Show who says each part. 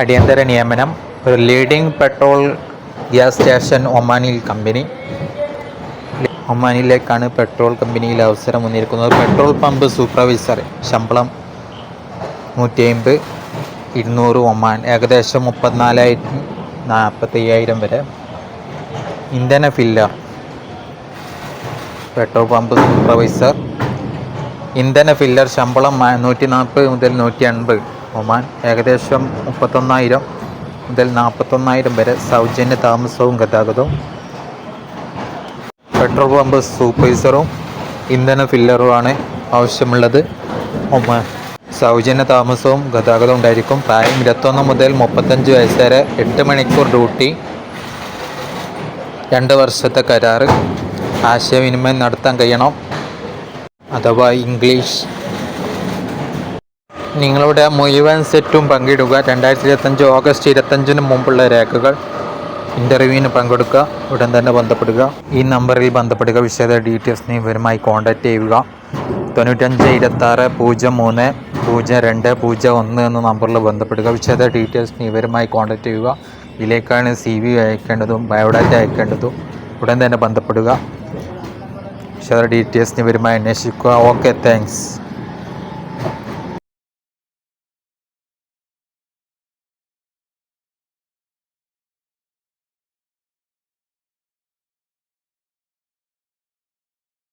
Speaker 1: അടിയന്തര നിയമനം ഒരു ലീഡിംഗ് പെട്രോൾ ഗ്യാസ് സ്റ്റേഷൻ ഒമാനിൽ കമ്പനി. ഒമാനിലേക്കാണ് പെട്രോൾ കമ്പനിയിൽ അവസരം വന്നിരിക്കുന്നത്. പെട്രോൾ പമ്പ് സൂപ്പർവൈസർ ശമ്പളം നൂറ്റി അമ്പത് ഇരുന്നൂറ് ഒമാൻ ഏകദേശം മുപ്പത്തിനാലായിരത്തി നാൽപ്പത്തയ്യായിരം വരെ. ഇന്ധന ഫില്ലർ പെട്രോൾ പമ്പ് സൂപ്പർവൈസർ ഇന്ധന ഫില്ലർ ശമ്പളം നൂറ്റി നാൽപ്പത് മുതൽ നൂറ്റി അൻപത് ഒമാൻ ഏകദേശം മുപ്പത്തൊന്നായിരം മുതൽ നാൽപ്പത്തൊന്നായിരം വരെ സൗജന്യ താമസവും ഗതാഗതവും. പെട്രോൾ പമ്പ് സൂപ്പർവൈസറും ഇന്ധന ഫില്ലറുമാണ് ആവശ്യമുള്ളത്. ഒമാൻ സൗജന്യ താമസവും ഗതാഗതവും ഉണ്ടായിരിക്കും. പ്രായം ഇരുപത്തൊന്ന് മുതൽ മുപ്പത്തഞ്ച് വയസ്സ് വരെ എട്ട് മണിക്കൂർ ഡ്യൂട്ടി രണ്ട് വർഷത്തെ കരാറ് ആശയവിനിമയം നടത്താൻ കഴിയണം. അഥവാ ഇംഗ്ലീഷ് നിങ്ങളുടെ മുഴുവൻ സെറ്റും പങ്കിടുക. രണ്ടായിരത്തി ഇരുപത്തഞ്ച് ഓഗസ്റ്റ് ഇരുപത്തഞ്ചിന് മുമ്പുള്ള രേഖകൾ ഇന്റർവ്യൂവിന് പങ്കെടുക്കുക. ഉടൻ തന്നെ ബന്ധപ്പെടുക. ഈ നമ്പറിൽ ബന്ധപ്പെടുക. വിശദ ഡീറ്റെയിൽസിന് ഇവരുമായി കോൺടാക്റ്റ് ചെയ്യുക. തൊണ്ണൂറ്റഞ്ച് ഇരുപത്താറ് പൂജ്യം മൂന്ന് പൂജ്യം രണ്ട് പൂജ്യം ഒന്ന് എന്ന നമ്പറിൽ ബന്ധപ്പെടുക. വിശദ ഡീറ്റെയിൽസിന് ഇവരുമായി കോൺടാക്റ്റ് ചെയ്യുക. ഇതിലേക്കാണ് സി വി അയക്കേണ്ടതും ബയോഡാറ്റ അയക്കേണ്ടതും. ഉടൻ തന്നെ ബന്ധപ്പെടുക. വിശദ ഡീറ്റെയിൽസിന് ഇവരുമായി അന്വേഷിക്കുക. Okay thanks.